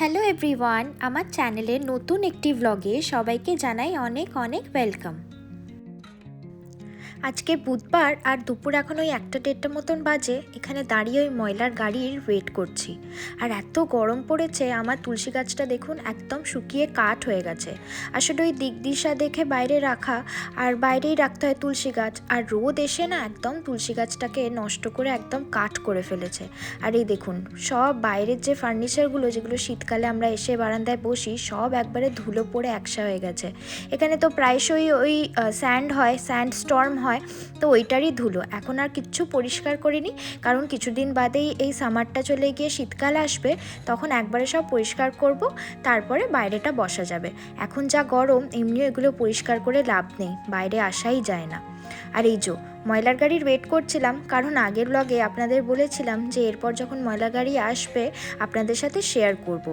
Hello everyone আমার চ্যানেলের নতুন একটি ব্লগে সবাইকে জানাই অনেক অনেক ওয়েলকাম আজকে বুধবার আর দুপুর এখন ওই একটা দেড়টা মতন বাজে, এখানে দাঁড়িয়ে ওই ময়লার গাড়ির ওয়েট করছি। আর এত গরম পড়েছে, আমার তুলসী গাছটা দেখুন একদম শুকিয়ে কাঠ হয়ে গেছে। আসলে ওই দিক দিশা দেখে বাইরে রাখা, আর বাইরেই রাখতে হয় তুলসী গাছ। আর রোদ এসে না একদম তুলসী গাছটাকে নষ্ট করে একদম কাঠ করে ফেলেছে। আর এই দেখুন, সব বাইরের যে ফার্নিচারগুলো যেগুলো শীতকালে আমরা এসে বারান্দায় বসি, সব একবারে ধুলো পড়ে একসা হয়ে গেছে। এখানে তো প্রায়শই ওই স্যান্ড হয় স্যান্ড স্টর্ম হয়। তো ওইটারই ধুলো। এখন আর কিচ্ছু পরিষ্কার করিনি, কারণ কিছুদিন বাদেই এই সামারটা চলে গিয়ে শীতকাল আসবে, তখন একবারে সব পরিষ্কার করব, তারপরে বাইরেটা বসা যাবে। এখন যা গরম, এমনিও এগুলো পরিষ্কার করে লাভ নেই, বাইরে আসাই যায় না। আর এই যো, ময়লার গাড়ির ওয়েট করছিলাম, কারণ আগের ব্লগে আপনাদের বলেছিলাম যে এরপর যখন ময়লার গাড়ি আসবে, আপনাদের সাথে শেয়ার করব।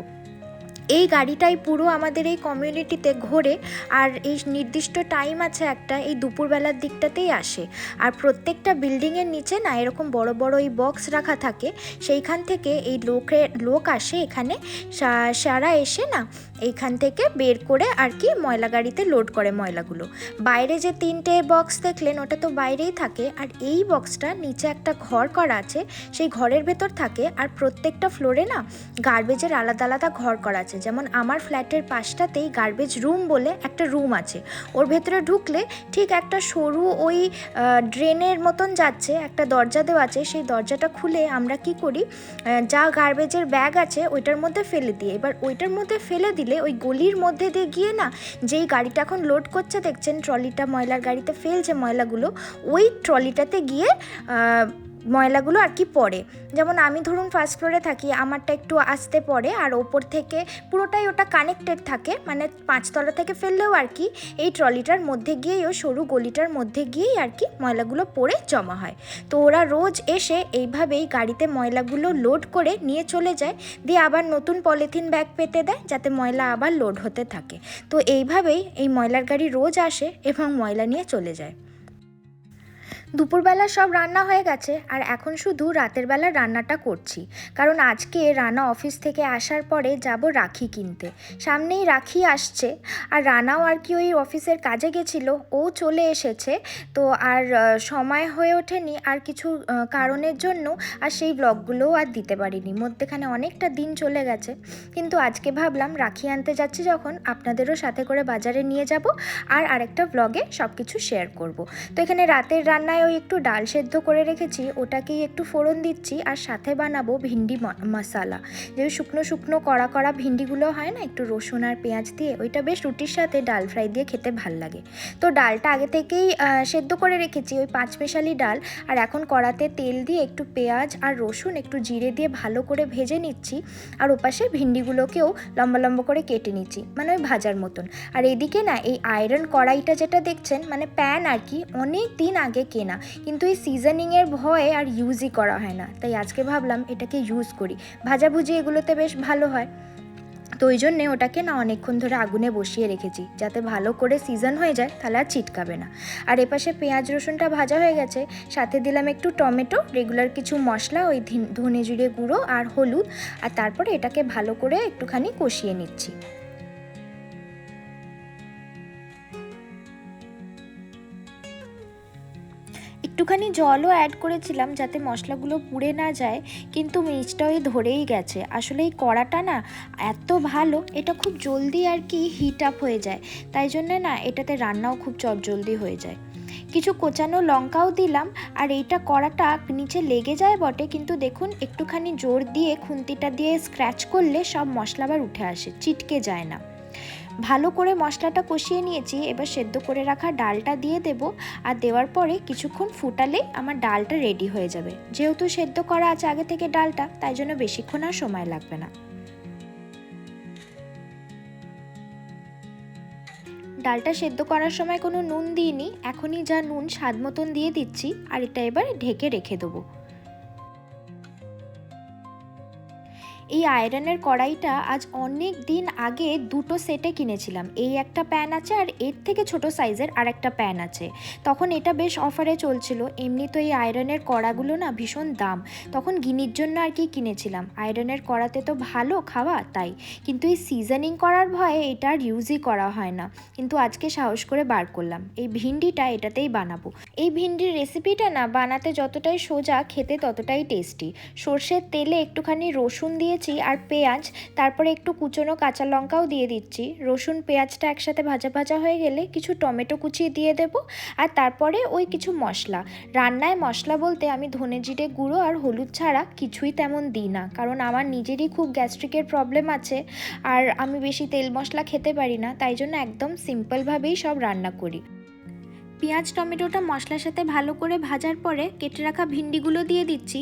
এই গাড়িটাই পুরো আমাদের এই কমিউনিটিতে ঘোরে আর এই নির্দিষ্ট টাইম আছে একটা, এই দুপুরবেলার দিকটাতেই আসে। আর প্রত্যেকটা বিল্ডিংয়ের নিচে না এরকম বড় বড় এই বক্স রাখা থাকে, সেইখান থেকে এই লোকের লোক আসে এখানে সারা এসে না এইখান থেকে বের করে আর কি ময়লা গাড়িতে লোড করে ময়লাগুলো। বাইরে যে তিনটে বক্স দেখলেন, ওটা তো বাইরেই থাকে। আর এই বক্সটা নিচে একটা ঘর করা আছে, সেই ঘরের ভেতর থাকে। আর প্রত্যেকটা ফ্লোরে না গার্বেজের আলাদা আলাদা ঘর করা আছে। যেমন আমার ফ্ল্যাটের পাশটাতেই গার্বেজ রুম বলে একটা রুম আছে। ওর ভেতরে ঢুকলে ঠিক একটা সরু ওই ড্রেনের মতন যাচ্ছে, একটা দরজা দেওয়া আছে। সেই দরজাটা খুলে আমরা কি করি যা গার্বেজের ব্যাগ আছে, ওইটার মধ্যে ফেলে দিই। এবার ওইটার মধ্যে ফেলে দিলে ওই গলির মধ্যে দিয়ে গিয়ে না যেই গাড়িটা এখন লোড করছে, দেখছেন ট্রলিটা, ময়লার গাড়িতে ফেলছে ময়লাগুলো, ওই ট্রলিটাতে গিয়ে ময়লাগুলো আর কি পড়ে। যেমন আমি ধরুন ফার্স্ট ফ্লোরে থাকি, আমারটা একটু আসতে পড়ে আর ওপর থেকে পুরোটাই ওটা কানেক্টেড থাকে মানে পাঁচতলা থেকে ফেললেও আর কি এই ট্রলিটার মধ্যে গিয়েই ও সরু গলিটার মধ্যে গিয়েই আর কি ময়লাগুলো পড়ে জমা হয়। তো ওরা রোজ এসে এইভাবেই গাড়িতে ময়লাগুলো লোড করে নিয়ে চলে যায়, দিয়ে আবার নতুন পলিথিন ব্যাগ পেতে দেয়, যাতে ময়লা আবার লোড হতে থাকে। তো এইভাবেই এই ময়লার গাড়ি রোজ আসে এবং ময়লা নিয়ে চলে যায়। দুপুরবেলা সব রান্না হয়ে গেছে, আর এখন শুধু রাতের বেলা রান্নাটা করছি। কারণ আজকে রানা অফিস থেকে আসার পরে যাব রাখি কিনতে। সামনেই রাখি আসছে, আর রানাও আর কি ওই অফিসের কাজে গেছিল, ও চলে এসেছে। তো আর সময় হয়ে ওঠেনি, আর কিছু কারণের জন্য আর সেই ব্লগগুলোও আর দিতে পারিনি। মধ্যেখানে অনেকটা দিন চলে গেছে, কিন্তু আজকে ভাবলাম রাখি আনতে যাচ্ছি যখন আপনাদেরও সাথে করে বাজারে নিয়ে যাব, আর আরেকটা ব্লগে সব কিছু শেয়ার করব। তো এখানে রাতের রান্নায় ওই একটু ডাল সেদ্ধ করে রেখেছি, ওটাকেই একটু ফোড়ন দিচ্ছি আর সাথে বানাবো ভিন্ডি মশালা। যে শুকনো শুকনো কড়া কড়া ভিন্ডিগুলো হয় না, একটু রসুন আর পেঁয়াজ দিয়ে, ওইটা বেশ রুটির সাথে ডাল ফ্রাই দিয়ে খেতে ভালো লাগে। তো ডালটা আগে থেকেই সেদ্ধ করে রেখেছি, ওই পাঁচ মেশালি ডাল। আর এখন কড়াতে তেল দিয়ে একটু পেঁয়াজ আর রসুন একটু জিরে দিয়ে ভালো করে ভেজে নিচ্ছি। আর ওপাশে ভিন্ডিগুলোকেও লম্বা লম্বা করে কেটে নিচ্ছি মানে ওই ভাজার মতন। আর এদিকে না, এই আয়রন কড়াইটা যেটা দেখছেন মানে প্যান আর কি, অনেক দিন আগে কেনা। কিন্তু এই সিজনিংয়ের ভয়ে আর ইউজই করা হয় না। তাই আজকে ভাবলাম এটাকে ইউজ করি। ভাজাভুজি এগুলোতে বেশ ভালো হয়। তো ওই জন্যে ওটাকে না অনেকক্ষণ ধরে আগুনে বসিয়ে রেখেছি। যাতে ভালো করে সিজন হয়ে যায়, তাহলে আর চিটকাবে না। আর এপাশে পেঁয়াজ, রসুনটা ভাজা হয়ে গেছে। সাথে দিলাম একটু টমেটো রেগুলার কিছু মশলা, ওই ধনে জিরে গুঁড়ো আর হলুদ। আর তারপরে এটাকে ভালো করে একটুখানি কষিয়ে নিচ্ছি। একটুখানি জলও অ্যাড করেছিলাম যাতে মশলাগুলো পুড়ে না যায়, কিন্তু মিচটা ওই ধরেই গেছে। আসলে এই কড়াটা না এত ভালো, এটা খুব জলদি আর কি হিট আপ হয়ে যায়। তাই জন্য না এটাতে রান্নাও খুব চটজলদি হয়ে যায়। কিছু কোচানো লঙ্কাও দিলাম, আর এইটা কড়াটা নিচে লেগে যায় বটে, কিন্তু দেখুন একটুখানি জোর দিয়ে খুন্তিটা দিয়ে স্ক্র্যাচ করলে সব মশলা আবার উঠে আসে, চিটকে যায় না। ভালো করে মশলাটা কষিয়ে নিয়েছি, এবার সেদ্ধ করে রাখা ডালটা দিয়ে দেব, আর দেওয়ার পরে কিছুক্ষণ ফুটালেই আমার ডালটা রেডি হয়ে যাবে। যেহেতু সেদ্ধ করা আছে আগে থেকে ডালটা, তাই জন্য বেশিক্ষণ আর সময় লাগবে না। ডালটা সেদ্ধ করার সময় কোনো নুন দিইনি, এখনই যা নুন স্বাদ মতন দিয়ে দিচ্ছি, আর এটা এবার ঢেকে রেখে দেবো। এই আয়রনের কড়াইটা আজ অনেক দিন আগে দুটো সেটে কিনেছিলাম। এই একটা প্যান আছে আর এর থেকে ছোট সাইজের আর একটা প্যান আছে। তখন এটা বেশ অফারে চলছিল। এমনি তো এই আয়রনের কড়াগুলো না ভীষণ দাম। তখন গিনির জন্য আর কি কিনেছিলাম। আয়রনের কড়াতে তো ভালো খাওয়া, তাই। কিন্তু এই সিজনিং করার ভয়ে এটা আর ইউজই করা হয় না। কিন্তু আজকে সাহস করে বার করলাম। এই ভিন্ডিটা এটাতেই বানাবো। এই ভিন্ডির রেসিপিটা না বানাতে যতটাই সোজা, খেতে ততটাই টেস্টি সর্ষের তেলে একটুখানি রসুন দিয়েছি আর পেঁয়াজ, তারপরে একটু কুচনো কাঁচা লঙ্কাও দিয়ে দিচ্ছি। রসুন, পেঁয়াজটা একসাথে ভাজা ভাজা হয়ে গেলে কিছু টমেটো কুচিয়ে দিয়ে দেব আর তারপরে ওই কিছু মশলা। রান্নায় মশলা বলতে আমি ধনে জিরে গুঁড়ো আর হলুদ ছাড়া কিছুই তেমন দিই না, কারণ আমার নিজেরই খুব গ্যাস্ট্রিকের প্রবলেম আছে আর আমি বেশি তেল মশলা খেতে পারি না, তাই জন্য একদম সিম্পলভাবেই সব রান্না করি। পেঁয়াজ, টমেটোটা মশলার সাথে ভালো করে ভাজার পরে কেটে রাখা ভিন্ডিগুলো দিয়ে দিচ্ছি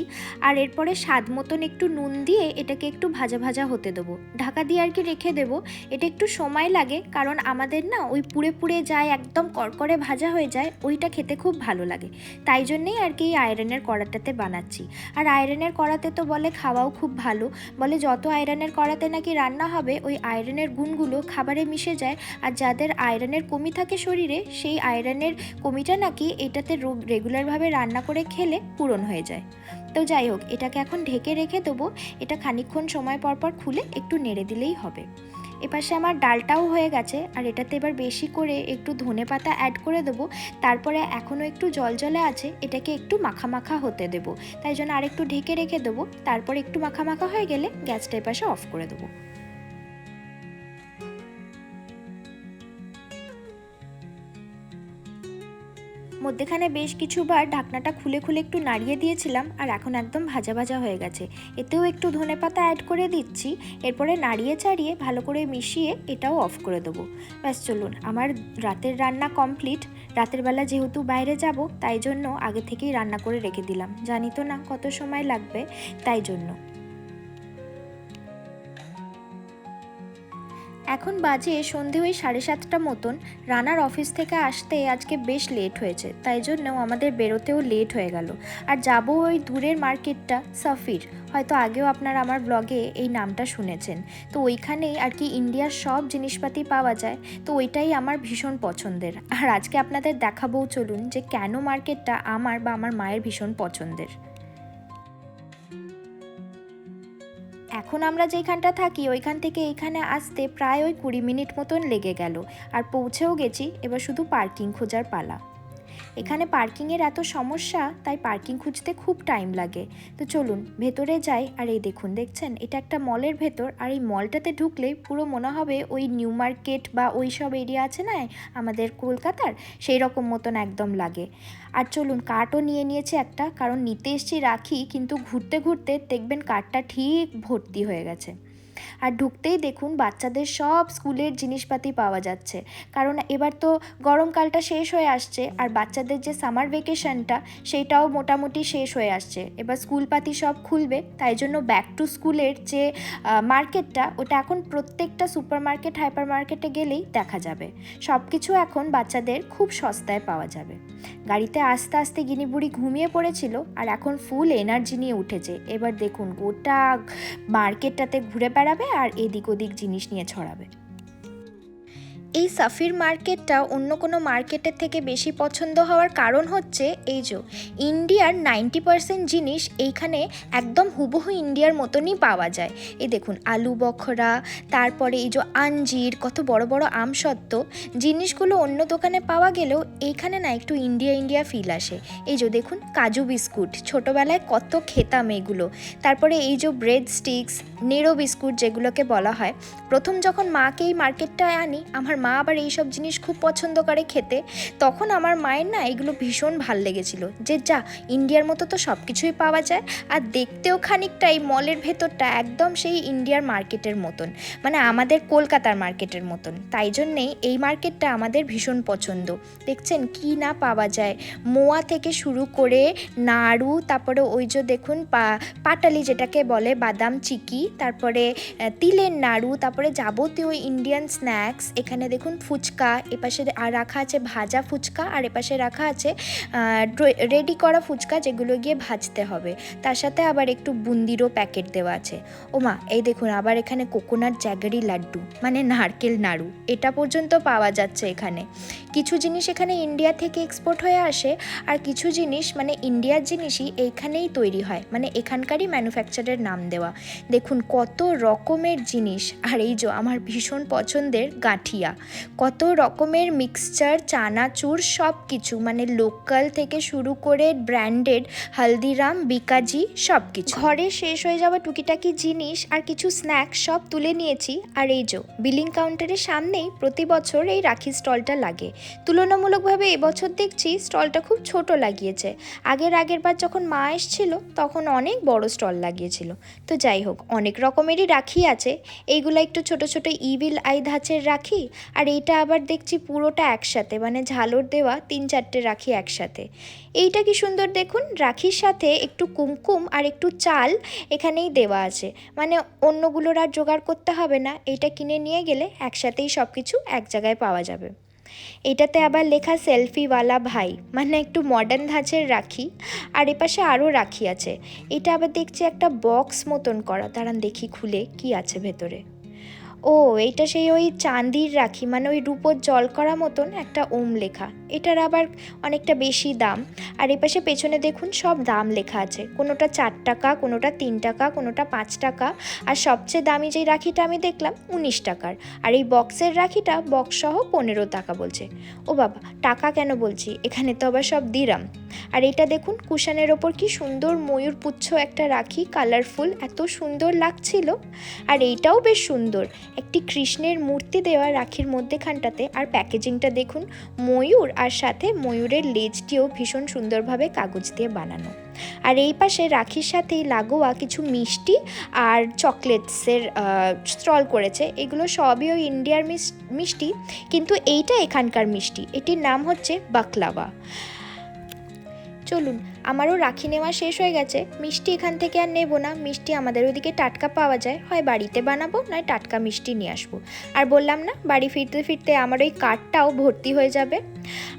আর এরপরে স্বাদ মতন একটু নুন দিয়ে এটাকে একটু ভাজা ভাজা হতে দেবো। ঢাকা দিয়ে আর কি রেখে দেবো। এটা একটু সময় লাগে কারণ আমাদের না ওই পুড়ে পুড়ে যায়, একদম করকরে ভাজা হয়ে যায়, ওইটা খেতে খুব ভালো লাগে। তাই জন্যেই আর কি এই আয়রনের কড়াটাতে বানাচ্ছি। আর আয়রনের কড়াতে তো বলে খাওয়াও খুব ভালো। বলে যত আয়রনের কড়াতে নাকি রান্না হবে, ওই আয়রনের গুণগুলো খাবারে মিশে যায়। আর যাদের আয়রনের কমি থাকে শরীরে, সেই আয়রনের কমিটা নাকি এটাতে রেগুলারভাবে রান্না করে খেলে পূরণ হয়ে যায়। তো যাই হোক, এটাকে এখন ঢেকে রেখে দেবো। এটা খানিকক্ষণ সময় পর পর খুলে একটু নেড়ে দিলেই হবে। এপাশে আমার ডালটাও হয়ে গেছে, আর এটাতে এবার বেশি করে একটু ধনে পাতা অ্যাড করে দেবো। তারপরে এখনও একটু জল জলে আছে, এটাকে একটু মাখা মাখা হতে দেবো। তাই জন্য আরেকটু ঢেকে রেখে দেবো। তারপর একটু মাখা মাখা হয়ে গেলে গ্যাসটা এপাশে অফ করে দেবো। মধ্যেখানে বেশ কিছুবার ঢাকনাটা খুলে খুলে একটু নাড়িয়ে দিয়েছিলাম আর এখন একদম ভাজা ভাজা হয়ে গেছে। এতেও একটু ধনে পাতা অ্যাড করে দিচ্ছি। এরপরে নাড়িয়ে চাড়িয়ে ভালো করে মিশিয়ে এটাও অফ করে দেবো। ব্যাস চলুন, আমার রাতের রান্না কমপ্লিট রাতের বেলা যেহেতু বাইরে যাব, তাই জন্য আগে থেকেই রান্না করে রেখে দিলাম। জানি তো না কত সময় লাগবে, তাই জন্য। এখন বাজে সন্ধে ওই সাড়ে সাতটা মতন। রানার অফিস থেকে আসতে আজকে বেশ লেট হয়েছে, তাই জন্যও আমাদের বেরোতেও লেট হয়ে গেল। আর যাব ওই দূরের মার্কেটটা, সাফির। হয়তো আগেও আপনারা আমার ব্লগে এই নামটা শুনেছেন। তো ওইখানেই আর কি ইন্ডিয়ার সব জিনিসপাতি পাওয়া যায়, তো ওইটাই আমার ভীষণ পছন্দের। আর আজকে আপনাদের দেখাবও চলুন যে কেন মার্কেটটা আমার বা আমার মায়ের ভীষণ পছন্দের। এখন আমরা যেখানটা থাকি, ওইখান থেকে এইখানে আসতে প্রায় ওই কুড়ি মিনিট মতন লেগে গেল। আর পৌঁছেও গেছি, এবার শুধু পার্কিং খোঁজার পালা। এখানে পার্কিংয়ের এত সমস্যা, তাই পার্কিং খুঁজতে খুব টাইম লাগে। তো চলুন, ভেতরে যাই। আর এই দেখুন, দেখছেন? এটা একটা মলের ভেতর। আর এই মলটাতে ঢুকলেই পুরো মনে হবে ওই নিউ মার্কেট বা ওই সব এরিয়া আছে না, আমাদের কলকাতার? সেই রকম মতন একদম লাগে। আর চলুন কার্টও নিয়ে নিয়েছে একটা, কারণ নিতে এসছি রাখি, কিন্তু ঘুরতে ঘুরতে দেখবেন কার্টটা ঠিক ভর্তি হয়ে গেছে। আর ঢুকতেই দেখুন বাচ্চাদের সব স্কুলের জিনিসপাতি পাওয়া যাচ্ছে। কারণ এবার তো গরমকালটা শেষ হয়ে আসছে আর বাচ্চাদের যে সামার ভেকেশনটা সেইটাও মোটামুটি শেষ হয়ে আসছে। এবার স্কুলপাতি সব খুলবে, তাই জন্য ব্যাক টু স্কুলের যে মার্কেটটা ওটা এখন প্রত্যেকটা সুপার মার্কেট হাইপার মার্কেটে গেলেই দেখা যাবে। সব কিছু এখন বাচ্চাদের খুব সস্তায় পাওয়া যাবে। গাড়িতে আস্তে আস্তে গিনি বুড়ি ঘুমিয়ে পড়েছিল আর এখন ফুল এনার্জি নিয়ে উঠেছে। এবার দেখুন গোটা মার্কেটটাতে ঘুরে বেড়াবে আর এদিক ওদিক জিনিস নিয়ে ছড়াবে। এই সাফির মার্কেটটা অন্য কোনো মার্কেটের থেকে বেশি পছন্দ হওয়ার কারণ হচ্ছে এই যে, ইন্ডিয়ার নাইনটি পার্সেন্ট জিনিস এইখানে একদম হুবহু ইন্ডিয়ার মতনই পাওয়া যায়। এই দেখুন, আলু বখরা, তারপরে এই যে আঞ্জির, কত বড় বড় আমসত্ত্ব, জিনিসগুলো অন্য দোকানে পাওয়া গেলেও এইখানে না একটু ইন্ডিয়া ইন্ডিয়া ফিল আসে। এই যে দেখুন, কাজু বিস্কুট, ছোটোবেলায় কত খেতাম এগুলো। তারপরে এই যে ব্রেড স্টিক্স নেড়ো বিস্কুট যেগুলোকে বলা হয়। প্রথম যখন মাকে এই মার্কেটটায় আনি, আমার মা আবার এইসব জিনিস খুব পছন্দ করে খেতে, তখন আমার মায়ের না এগুলো ভীষণ ভালো লেগেছিল। যে যা, ইন্ডিয়ার মতো তো সব কিছুই পাওয়া যায়, আর দেখতেও খানিকটা এই মলের ভেতরটা একদম সেই ইন্ডিয়ার মার্কেটের মতন মানে আমাদের কলকাতার মার্কেটের মতন। তাই জন্যেই এই মার্কেটটা আমাদের ভীষণ পছন্দ। দেখছেন কি না পাওয়া যায়। মোয়া থেকে শুরু করে নাড়ু, তারপরে ওই যে দেখুন পাটালি যেটাকে বলে, বাদাম, চিকি, তারপরে তিলের নাড়ু, তারপরে যাবতীয় ইন্ডিয়ান স্ন্যাক্স এখানে দেখুন ফুচকা, এপাশে আর রাখা আছে ভাজা ফুচকা, আর এপাশে রাখা আছে রেডি করা ফুচকা যেগুলো গিয়ে ভাজতে হবে। তার সাথে আবার একটু বুন্দিরও প্যাকেট দেওয়া আছে। ওমা, এই দেখুন আবার এখানে কোকোনাট জ্যাগারি লাড্ডু মানে নারকেল নাড়ু, এটা পর্যন্ত পাওয়া যাচ্ছে এখানে। কিছু জিনিস এখানে ইন্ডিয়া থেকে এক্সপোর্ট হয়ে আসে, আর কিছু জিনিস মানে ইন্ডিয়ার জিনিসই এইখানেই তৈরি হয় মানে এখানকারই ম্যানুফ্যাকচারের নাম দেওয়া। দেখুন কত রকমের জিনিস, আর এই যে আমার ভীষণ পছন্দের গাঁঠিয়া। কত রকমের মিক্সচার চানাচুর সব কিছু মানে লোকাল থেকে শুরু করে ব্র্যান্ডেড হলদিরাম, বিকাজি সব কিছু ঘরে শেষ হয়ে যাওয়া টুকিটাকি জিনিস আর কিছু স্ন্যাক্স সব তুলে নিয়েছি। আর এই যে বিলিং কাউন্টারের সামনেই প্রতি বছর এই রাখি স্টলটা লাগে। তুলনামূলকভাবে এবছর দেখছি স্টলটা খুব ছোট লাগিয়েছে। আগের আগের বার যখন মা এসছিল, তখন অনেক বড় স্টল লাগিয়েছিল। তো যাই হোক, অনেক রকমেরই রাখি আছে। এইগুলো একটু ছোট ছোট ইভিল আই ধাঁচের রাখি আর এইটা আবার দেখছি পুরোটা একসাথে মানে ঝালর দেওয়া তিন চারটে রাখি একসাথে। এইটা কি সুন্দর দেখুন, রাখির সাথে একটু কুমকুম আর একটু চাল এখানেই দেওয়া আছে। মানে অন্যগুলোর আর জোগাড় করতে হবে না, এইটা কিনে নিয়ে গেলে একসাথেই সব কিছু এক জায়গায় পাওয়া যাবে। এটাতে আবার লেখা সেলফিওয়ালা ভাই মানে একটু মডার্ন ধাঁচের রাখি, আর এপাশে আরও রাখি আছে। এটা আবার দেখছি একটা বক্স মতন করা, দাঁড়ান দেখি খুলে কি আছে ভেতরে। ও, এইটা সেই ওই চাঁদির রাখি মানে ওই রূপোর জল করা মতন একটা ওম লেখা। এটার আবার অনেকটা বেশি দাম। আর এপাশে পেছনে দেখুন সব দাম লেখা আছে। কোনোটা চার টাকা, কোনোটা তিন টাকা, কোনোটা পাঁচ টাকা। আর সবচেয়ে দামি যেই রাখিটা আমি দেখলাম, উনিশ টাকার। আর এই বক্সের রাখিটা বক্স সহ পনেরো টাকা বলছে। ও বাবা, টাকা কেন বলছি? এখানে তো আবার সব দিরাম। আর এটা দেখুন, কুশানের ওপর কি সুন্দর ময়ূর পুচ্ছ একটা রাখি কালারফুল এত সুন্দর লাগছিল। আর এইটাও বেশ সুন্দর, একটি কৃষ্ণের মূর্তি দেওয়া রাখির মধ্যেখানটাতে। আর প্যাকেজিংটা দেখুন, ময়ূর আর সাথে ময়ূরের লেজটিও ভীষণ সুন্দরভাবে কাগজ দিয়ে বানানো। আর এই পাশে রাখির সাথেই লাগোয়া কিছু মিষ্টি আর চকলেটসের স্টল করেছে। এগুলো সবই ওই ইন্ডিয়ার মিষ্টি, কিন্তু এইটা এখানকার মিষ্টি। এটির নাম হচ্ছে বাকলাওয়া। চলুন, আমারও রাখি নেওয়া শেষ হয়ে গেছে। মিষ্টি এখান থেকে আর নেব না। মিষ্টি আমাদের ওদিকে টাটকা পাওয়া যায়। হয় বাড়িতে বানাবো, নয় টাটকা মিষ্টি নিয়ে আসব। আর বললাম না, বাড়ি ফিরতে ফিরতে আমার ওই কার্ডটাও ভর্তি হয়ে যাবে।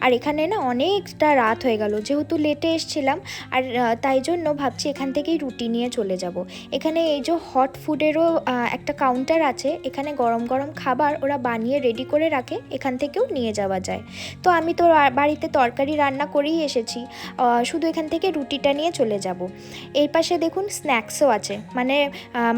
আর এখানে না অনেকটা রাত হয়ে গেল, যেহেতু লেটে এসছিলাম, আর তাই জন্য ভাবছি এখান থেকেই রুটি নিয়ে চলে যাব। এখানে এই যে হট ফুডেরও একটা কাউন্টার আছে, এখানে গরম গরম খাবার ওরা বানিয়ে রেডি করে রাখে, এখান থেকেও নিয়ে যাওয়া যায়। তো আমি তো বাড়িতে তরকারি রান্না করেই এসেছি শুধু এখান থেকে রুটিটা নিয়ে চলে যাব। এই পাশে দেখুন স্ন্যাক্সও আছে মানে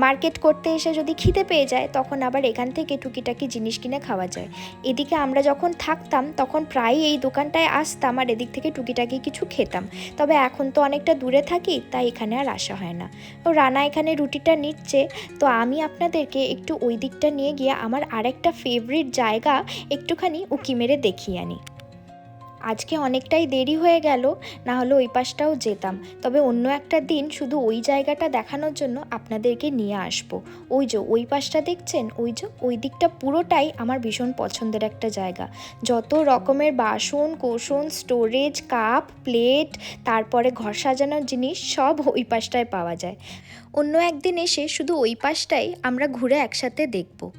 মার্কেট করতে এসে যদি খিদে পেয়ে যায়, তখন আবার এখান থেকে টুকিটাকি জিনিস কিনে খাওয়া যায়। এদিকে আমরা যখন থাকতাম, তখন প্রায় এই দোকানটায় আসতাম আর এদিক থেকে টুকিটাকি কিছু খেতাম। তবে এখন তো অনেকটা দূরে থাকি, তাই এখানে আর আসা হয় না। তো রানা এখানে রুটিটা নিচ্ছে। তো আমি আপনাদেরকে একটু ওই দিকটা নিয়ে গিয়ে আমার আরেকটা ফেভারিট জায়গা একটুখানি উকি মেরে দেখিয়ে আনি। আজকে অনেকটাই দেরি হয়ে গেল, না হলে ওই পাশটাও যেতাম। তবে অন্য একটা দিন শুধু ওই জায়গাটা দেখানোর জন্য আপনাদেরকে নিয়ে আসব। ওই যে ওই পাশটা দেখছেন? ওই যে ওই দিকটা পুরোটাই আমার ভীষণ পছন্দের একটা জায়গা। যত রকমের বাসন কোষণ স্টোরেজ, কাপ, প্লেট, তারপরে ঘর সাজানোর জিনিস সব ওই পাশটায় পাওয়া যায়। অন্য একদিন এসে শুধু ওই পাশটাই আমরা ঘুরে একসাথে দেখব।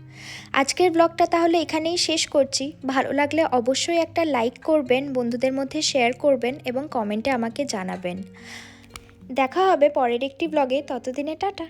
আজকের ব্লগটা তাহলে এখানেই শেষ করছি। ভালো লাগলে অবশ্যই একটা লাইক করবেন, বন্ধুদের মধ্যে শেয়ার করবেন এবং কমেন্টে আমাকে জানাবেন। দেখা হবে পরের একটি ব্লগে। ততদিনে টাটা।